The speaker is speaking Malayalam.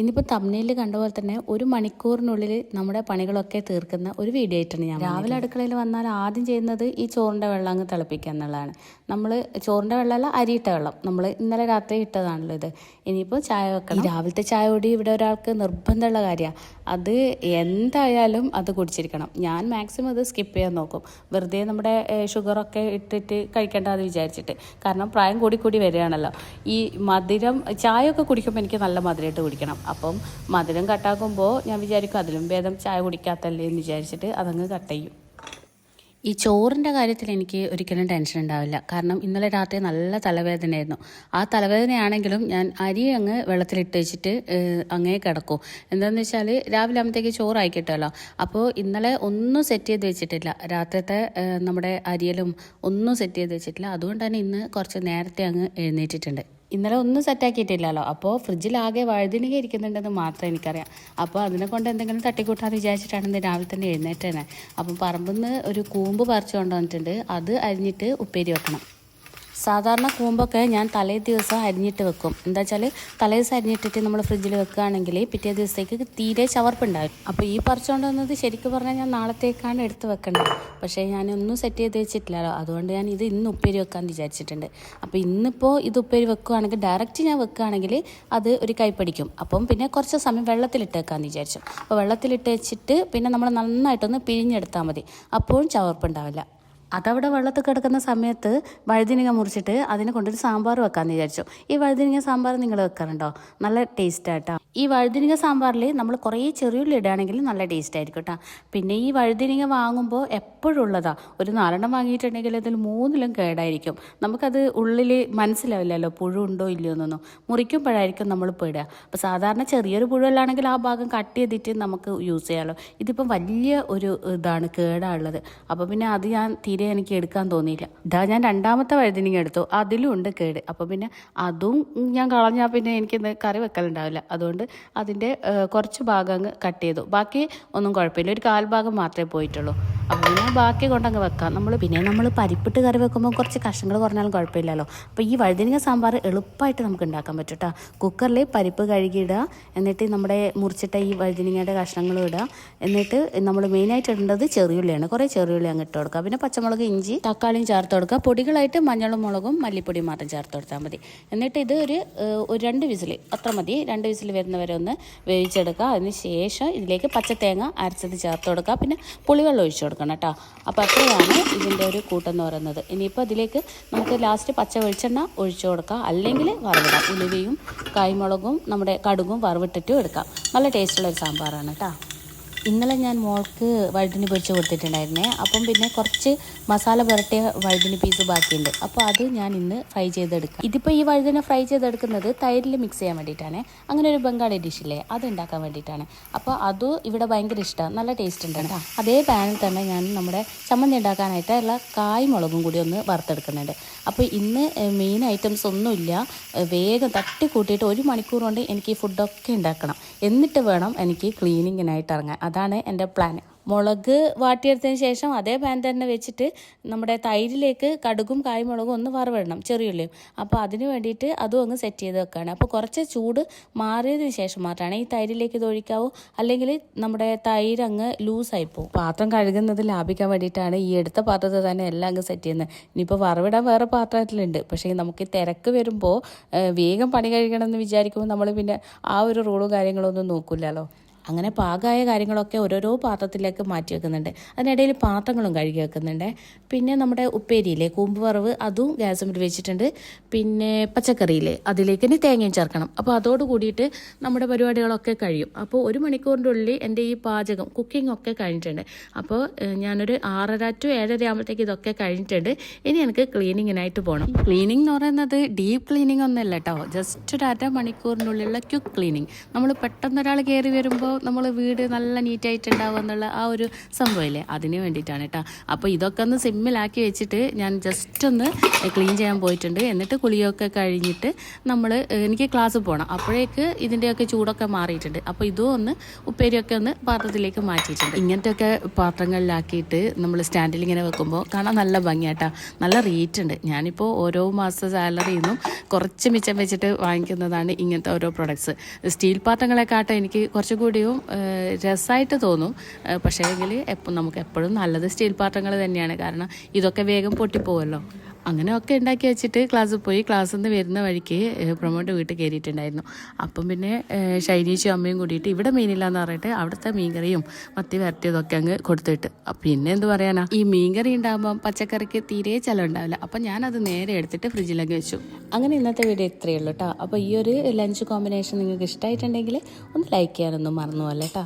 ഇന്നിപ്പോൾ തമ്മിൽ കണ്ട പോലെ തന്നെ ഒരു മണിക്കൂറിനുള്ളിൽ നമ്മുടെ പണികളൊക്കെ തീർക്കുന്ന ഒരു വീഡിയോ ആയിട്ടാണ് ഞാൻ രാവിലെ അടുക്കളയിൽ വന്നാൽ ആദ്യം ചെയ്യുന്നത് ഈ ചോറിന്റെ വെള്ളം അങ്ങ് തിളപ്പിക്കുക എന്നുള്ളതാണ്. നമ്മൾ ചോറിന്റെ വെള്ളമല്ല അരിയിട്ട വെള്ളം. നമ്മൾ ഇന്നലെ രാത്രി ഇട്ടതാണല്ലോ ഇത്. ഇനിയിപ്പോൾ ചായ വെക്കണം. രാവിലത്തെ ചായ കൂടി ഇവിടെ ഒരാൾക്ക് നിർബന്ധമുള്ള കാര്യമാണ്. അത് എന്തായാലും അത് കുടിച്ചിരിക്കണം. ഞാൻ മാക്സിമം അത് സ്കിപ്പ് ചെയ്യാൻ നോക്കും. വെറുതെ നമ്മുടെ ഷുഗറൊക്കെ ഇട്ടിട്ട് കഴിക്കേണ്ട വിചാരിച്ചിട്ട്. കാരണം പ്രായം കൂടി കൂടി വരികയാണല്ലോ. ഈ മധുരം ചായ ഒക്കെ കുടിക്കുമ്പോൾ എനിക്ക് നല്ല മധുരമായിട്ട് കുടിക്കണം. അപ്പം മധുരം കട്ടാക്കുമ്പോൾ ഞാൻ വിചാരിക്കും അതിലും ഭേദം ചായ കുടിക്കാത്തല്ലേ എന്ന് വിചാരിച്ചിട്ട് അതങ്ങ് കട്ട് ചെയ്യും. ഈ ചോറിന്റെ കാര്യത്തിൽ എനിക്ക് ഒരിക്കലും ടെൻഷൻ ഉണ്ടാവില്ല. കാരണം ഇന്നലെ രാത്രി നല്ല തലവേദനയായിരുന്നു. ആ തലവേദനയാണെങ്കിലും ഞാൻ അരി അങ്ങ് വെള്ളത്തിലിട്ട് വെച്ചിട്ട് അങ്ങേ കിടക്കും. എന്താണെന്ന് വെച്ചാൽ രാവിലെ ആകുമ്പോഴത്തേക്ക് ചോറായി കിട്ടുമല്ലോ അപ്പോൾ ഇന്നലെ ഒന്നും സെറ്റ് ചെയ്ത് വെച്ചിട്ടില്ല. രാത്രിത്തെ നമ്മുടെ അരിയലും ഒന്നും സെറ്റ് ചെയ്ത് വെച്ചിട്ടില്ല. അതുകൊണ്ട് തന്നെ ഇന്ന് കുറച്ച് നേരത്തെ അങ്ങ് എഴുന്നേറ്റിട്ടുണ്ട്. ഇന്നലെ ഒന്നും സെറ്റാക്കിയിട്ടില്ലല്ലോ അപ്പോൾ ഫ്രിഡ്ജിലാകെ വഴുതിനിക ഇരിക്കുന്നുണ്ടെന്ന് മാത്രം എനിക്കറിയാം. അപ്പോൾ അതിനെ കൊണ്ട് എന്തെങ്കിലും തട്ടിക്കൂട്ടാന്ന് വിചാരിച്ചിട്ടാണ് ഇന്ന് രാവിലെ തന്നെ എഴുന്നേറ്റേനെ അപ്പം പറമ്പിൽ നിന്ന് ഒരു കൂമ്പ് പറിച്ചു കൊണ്ടുവന്നിട്ടുണ്ട് അത് അരിഞ്ഞിട്ട് ഉപ്പേരി വെക്കണം. സാധാരണ കൂമ്പൊക്കെ ഞാൻ തലേ ദിവസം അരിഞ്ഞിട്ട് വെക്കും. എന്താ വെച്ചാൽ തലേ ദിവസം അരിഞ്ഞിട്ടിട്ട് നമ്മൾ ഫ്രിഡ്ജിൽ വെക്കുകയാണെങ്കിൽ പിറ്റേ ദിവസത്തേക്ക് തീരെ ചവർപ്പുണ്ടാവും അപ്പോൾ ഈ പറിച്ചുകൊണ്ട് വന്നത് ശരിക്കും പറഞ്ഞാൽ ഞാൻ നാളത്തേക്കാണ് എടുത്ത് വെക്കേണ്ടത്. പക്ഷേ ഞാനൊന്നും സെറ്റ് ചെയ്ത് വെച്ചിട്ടില്ലല്ലോ. അതുകൊണ്ട് ഞാൻ ഇത് ഇന്ന് ഉപ്പേരി വെക്കാൻ വിചാരിച്ചിട്ടുണ്ട്. അപ്പോൾ ഇന്നിപ്പോൾ ഇത് ഉപ്പേരി വെക്കുകയാണെങ്കിൽ ഡയറക്റ്റ് ഞാൻ വെക്കുകയാണെങ്കിൽ അത് ഒരു കൈപ്പടിക്കും. അപ്പം പിന്നെ കുറച്ച് സമയം വെള്ളത്തിലിട്ട് വെക്കാമെന്ന് വിചാരിച്ചു. അപ്പോൾ വെള്ളത്തിലിട്ട് വെച്ചിട്ട് പിന്നെ നമ്മൾ നന്നായിട്ടൊന്ന് പിഴിഞ്ഞെടുത്താൽ മതി. അപ്പോഴും ചവർപ്പുണ്ടാവില്ല. അതവിടെ വെള്ളത്തിൽ കിടക്കുന്ന സമയത്ത് വഴുതിനിങ്ങ മുറിച്ചിട്ട് അതിനെ കൊണ്ടൊരു സാമ്പാർ വെക്കാമെന്ന് വിചാരിച്ചു. ഈ വഴുതിനിങ്ങ സാമ്പാർ നിങ്ങൾ വെക്കാറുണ്ടോ? നല്ല ടേസ്റ്റ് ആട്ടോ. ഈ വഴുതിനിങ്ങ സാമ്പാറിൽ നമ്മൾ കുറേ ചെറിയുള്ളി ഇടുകയാണെങ്കിൽ നല്ല ടേസ്റ്റ് ആയിരിക്കും കേട്ടോ പിന്നെ ഈ വഴുതിനിങ്ങ വാങ്ങുമ്പോൾ എപ്പോഴും ഉള്ളതാ ഒരു നാലെണ്ണം വാങ്ങിയിട്ടുണ്ടെങ്കിൽ അതിൽ മൂന്നിലും കേടായിരിക്കും. നമുക്കത് ഉള്ളിൽ മനസ്സിലാവില്ലല്ലോ പുഴു ഉണ്ടോ ഇല്ലയോ എന്നൊന്നും. മുറിക്കുമ്പോഴായിരിക്കും നമ്മൾ പെടുക അപ്പോൾ സാധാരണ ചെറിയൊരു പുഴുവല്ലാണെങ്കിൽ ആ ഭാഗം കട്ട് ചെയ്തിട്ട് നമുക്ക് യൂസ് ചെയ്യാമല്ലോ ഇതിപ്പം വലിയ ഒരു ഇതാണ് കേടാണുള്ളത് അപ്പോൾ പിന്നെ അത് ഞാൻ തീരെ എനിക്ക് എടുക്കാൻ തോന്നിയില്ല. ഇതാ ഞാൻ രണ്ടാമത്തെ വഴുതിനിങ്ങ എടുത്തു. അതിലും ഉണ്ട് കേട്. അപ്പോൾ പിന്നെ അതും ഞാൻ കളഞ്ഞാൽ പിന്നെ എനിക്കിന്ന് കറി വെക്കലുണ്ടാവില്ല. അതുകൊണ്ട് അതിന്റെ കുറച്ച് ഭാഗം കട്ട് ചെയ്തു. ബാക്കി ഒന്നും കുഴപ്പമില്ല. ഒരു കാൽ ഭാഗം മാത്രമേ പോയിട്ടുള്ളൂ. അപ്പോൾ ബാക്കി കൊണ്ടങ്ങ് വെക്കാം. നമ്മൾ പിന്നെ നമ്മൾ പരിപ്പിട്ട് കറി വെക്കുമ്പോൾ കുറച്ച് കഷ്ണങ്ങൾ കുറഞ്ഞാലും കുഴപ്പമില്ലല്ലോ. അപ്പോൾ ഈ വഴുതിനിങ്ങ സാമ്പാർ എളുപ്പമായിട്ട് നമുക്ക് ഉണ്ടാക്കാൻ പറ്റും കേട്ടോ കുക്കറിൽ പരിപ്പ് കഴുകിയിടുക. എന്നിട്ട് നമ്മുടെ മുറിച്ചിട്ട ഈ വഴുതിനിങ്ങയുടെ കഷ്ണങ്ങളും ഇടുക. എന്നിട്ട് നമ്മൾ മെയിനായിട്ട് ഇടേണ്ടത് ചെറിയുള്ളിയാണ്. കുറേ ചെറിയുള്ളി അങ്ങ് ഇട്ട് കൊടുക്കുക. പിന്നെ പച്ചമുളക് ഇഞ്ചി തക്കാളിയും ചേർത്ത് കൊടുക്കുക. പൊടികളായിട്ട് മഞ്ഞളും മുളകും മല്ലിപ്പൊടിയും മാത്രം ചേർത്ത് കൊടുത്താൽ മതി. എന്നിട്ട് ഇത് ഒരു ഒരു രണ്ട് വിസിൽ അത്ര മതി. രണ്ട് വിസിൽ വരുന്നവരെ ഒന്ന് വേവിച്ചെടുക്കുക. അതിന് ശേഷം ഇതിലേക്ക് പച്ചത്തേങ്ങ അരച്ചത് ചേർത്ത് കൊടുക്കുക. പിന്നെ പുളിവെള്ളം ഒഴിച്ചു കൊടുക്കണം കേട്ടോ അപ്പോൾ അത്രയാണ് ഇതിന്റെ ഒരു കൂട്ടെന്ന് പറയുന്നത്. ഇനിയിപ്പോൾ അതിലേക്ക് നമുക്ക് ലാസ്റ്റ് പച്ച വെളിച്ചെണ്ണ ഒഴിച്ചു കൊടുക്കാം. അല്ലെങ്കിൽ വറവിടാം. ഉലുവയും കായ്മുളകും നമ്മുടെ കടുകും വറവിട്ടിട്ടും എടുക്കാം. നല്ല ടേസ്റ്റുള്ള ഒരു സാമ്പാറാണ് കേട്ടോ ഇന്നലെ ഞാൻ മോൾക്ക് വഴുതിന് പൊരിച്ച് കൊടുത്തിട്ടുണ്ടായിരുന്നേ. അപ്പം പിന്നെ കുറച്ച് മസാല പുരട്ടിയ വഴുതിന് പീസ് ബാക്കിയുണ്ട്. അപ്പോൾ അത് ഞാൻ ഇന്ന് ഫ്രൈ ചെയ്തെടുക്കാം. ഇതിപ്പോൾ ഈ വഴുതിനെ ഫ്രൈ ചെയ്തെടുക്കുന്നത് തൈരിൽ മിക്സ് ചെയ്യാൻ വേണ്ടിയിട്ടാണ്. അങ്ങനെ ഒരു ബംഗാളി ഡിഷില്ലേ അത് ഉണ്ടാക്കാൻ വേണ്ടിയിട്ടാണ്. അപ്പോൾ അത് ഇവിടെ ഭയങ്കര ഇഷ്ടമാണ് നല്ല ടേസ്റ്റ് ഉണ്ട് കേട്ടോ. അതേ പാനിൽ തന്നെ ഞാൻ നമ്മുടെ ചമ്മന്തി ഉണ്ടാക്കാനായിട്ട് ഉള്ള കായ് മുളകും കൂടി ഒന്ന് വറുത്തെടുക്കുന്നുണ്ട്. അപ്പോൾ ഇന്ന് മെയിൻ ഐറ്റംസ് ഒന്നുമില്ല വേഗം തട്ടി കൂട്ടിയിട്ട് ഒരു മണിക്കൂർ കൊണ്ട് എനിക്ക് ഈ ഫുഡൊക്കെ ഉണ്ടാക്കണം. എന്നിട്ട് വേണം എനിക്ക് ക്ലീനിങ്ങിനായിട്ട് ഇറങ്ങാൻ. അതാണ് എന്റെ പ്ലാൻ മുളക് വാട്ടിയെടുത്തതിന് ശേഷം അതേ പാൻ തന്നെ വെച്ചിട്ട് നമ്മുടെ തൈരിലേക്ക് കടുകും കായ്മുളകും ഒന്ന് വറവിടണം ചെറിയുള്ളിയും. അപ്പോൾ അതിന് വേണ്ടിയിട്ട് അതും അങ്ങ് സെറ്റ് ചെയ്ത് വെക്കുകയാണ് അപ്പോൾ കുറച്ച് ചൂട് മാറിയതിന് ശേഷം മാത്രമാണ് ഈ തൈരിലേക്ക് ഇത് ഒഴിക്കാവൂ. അല്ലെങ്കിൽ നമ്മുടെ തൈര് അങ്ങ് ലൂസായി പോകും പാത്രം കഴുകുന്നത് ലാഭിക്കാൻ വേണ്ടിയിട്ടാണ് ഈ എടുത്ത പാത്രത്തിൽ തന്നെ എല്ലാം അങ്ങ് സെറ്റ് ചെയ്യുന്നത്. ഇനിയിപ്പോൾ വറവിടാൻ വേറെ പാത്രത്തിലുണ്ട്. പക്ഷേ നമുക്ക് തിരക്ക് വരുമ്പോൾ വേഗം പണി കഴിക്കണം എന്ന് വിചാരിക്കുമ്പോൾ നമ്മൾ പിന്നെ ആ ഒരു റൂളും കാര്യങ്ങളൊന്നും നോക്കില്ലല്ലോ അങ്ങനെ പാകമായ കാര്യങ്ങളൊക്കെ ഓരോരോ പാത്രത്തിലേക്ക് മാറ്റി വെക്കുന്നുണ്ട്. അതിനിടയിൽ പാത്രങ്ങളും കഴുകി വെക്കുന്നുണ്ട്. പിന്നെ നമ്മുടെ ഉപ്പേരിയിലെ കൂമ്പ് വറവ് അതും ഗ്യാസുമിൽ വെച്ചിട്ടുണ്ട്. പിന്നെ പച്ചക്കറിയിൽ അതിലേക്ക് ഇനി തേങ്ങയും ചേർക്കണം. അപ്പോൾ അതോട് കൂടിയിട്ട് നമ്മുടെ പരിപാടികളൊക്കെ കഴിയും. അപ്പോൾ ഒരു മണിക്കൂറിന്റെ ഉള്ളിൽ എന്റെ ഈ പാചകം കുക്കിംഗ് ഒക്കെ കഴിഞ്ഞിട്ടുണ്ട്. അപ്പോൾ ഞാനൊരു ആറര ടു ഏഴര ആകുമ്പോഴത്തേക്ക് ഇതൊക്കെ കഴിഞ്ഞിട്ടുണ്ട്. ഇനി എനിക്ക് ക്ലീനിങ്ങിനായിട്ട് പോകണം ക്ലീനിങ് എന്ന് പറയുന്നത് ഡീപ്പ് ക്ലീനിങ് ഒന്നുമല്ല കേട്ടോ. ജസ്റ്റ് ഒരു അര മണിക്കൂറിനുള്ളിലുള്ള ക്യുക്ക് ക്ലീനിങ്. നമ്മൾ പെട്ടെന്ന് ഒരാൾ കയറി വരുമ്പോൾ നമ്മൾ വീട് നല്ല നീറ്റായിട്ടുണ്ടാവും എന്നുള്ള ആ ഒരു സംഭവമില്ലേ? അതിന് വേണ്ടിയിട്ടാണ് കേട്ടോ അപ്പോൾ ഇതൊക്കെ ഒന്ന് സിമ്മിലാക്കി വെച്ചിട്ട് ഞാൻ ജസ്റ്റ് ഒന്ന് ക്ലീൻ ചെയ്യാൻ പോയിട്ടുണ്ട്. എന്നിട്ട് കുളിയൊക്കെ കഴിഞ്ഞിട്ട് നമ്മൾ എനിക്ക് ക്ലാസ് പോകണം അപ്പോഴേക്ക് ഇതിന്റെയൊക്കെ ചൂടൊക്കെ മാറിയിട്ടുണ്ട്. അപ്പോൾ ഇതും ഒന്ന് ഉപ്പേരിയൊക്കെ ഒന്ന് പാത്രത്തിലേക്ക് മാറ്റിയിട്ടുണ്ട്. ഇങ്ങനത്തെയൊക്കെ പാത്രങ്ങളിലാക്കിയിട്ട് നമ്മൾ സ്റ്റാൻഡിൽ ഇങ്ങനെ വെക്കുമ്പോൾ കാണാൻ നല്ല ഭംഗിയാട്ടാ. നല്ല റേറ്റ് ഉണ്ട്. ഞാനിപ്പോൾ ഓരോ മാസ സാലറിയിൽ നിന്നും കുറച്ച് മിച്ചം വെച്ചിട്ട് വാങ്ങിക്കുന്നതാണ് ഇങ്ങനത്തെ ഓരോ പ്രൊഡക്ട്സ് സ്റ്റീൽ പാത്രങ്ങളെക്കാട്ടും എനിക്ക് കുറച്ചുകൂടിയും ഏഹ്, രസമായിട്ട് തോന്നും. പക്ഷേ എങ്കിൽ എപ്പം നമുക്ക് എപ്പോഴും നല്ലത് സ്റ്റീൽ പാത്രങ്ങൾ തന്നെയാണ്. കാരണം ഇതൊക്കെ വേഗം പൊട്ടിപ്പോവല്ലോ. അങ്ങനെയൊക്കെ ഉണ്ടാക്കി വെച്ചിട്ട് ക്ലാസ്സിൽ പോയി ക്ലാസ്സിൽ നിന്ന് വരുന്ന വഴിക്ക് പ്രൊമോട്ട് വീട്ടിൽ കയറിയിട്ടുണ്ടായിരുന്നു. അപ്പം പിന്നെ ഷൈനീഷും അമ്മയും കൂടിയിട്ട് ഇവിടെ മീനില്ല എന്ന് പറഞ്ഞിട്ട് അവിടുത്തെ മീൻകറിയും മത്തി വരട്ടിയതൊക്കെ അങ്ങ് കൊടുത്തിട്ട്. പിന്നെ എന്ത് പറയാനാ? ഈ മീൻകറി ഉണ്ടാകുമ്പോൾ പച്ചക്കറിക്ക് തീരെ ചിലവുണ്ടാവില്ല. അപ്പം ഞാനത് നേരെ എടുത്തിട്ട് ഫ്രിഡ്ജിലൊക്കെ വെച്ചു. അങ്ങനെ ഇന്നത്തെ വീഡിയോ ഇത്രയേ ഉള്ളൂ കേട്ടോ അപ്പോൾ ഈ ഒരു ലഞ്ച് കോമ്പിനേഷൻ നിങ്ങൾക്ക് ഇഷ്ടമായിട്ടുണ്ടെങ്കിൽ ഒന്ന് ലൈക്ക് ചെയ്യാനൊന്നും മറന്നു പോലെ കേട്ടോ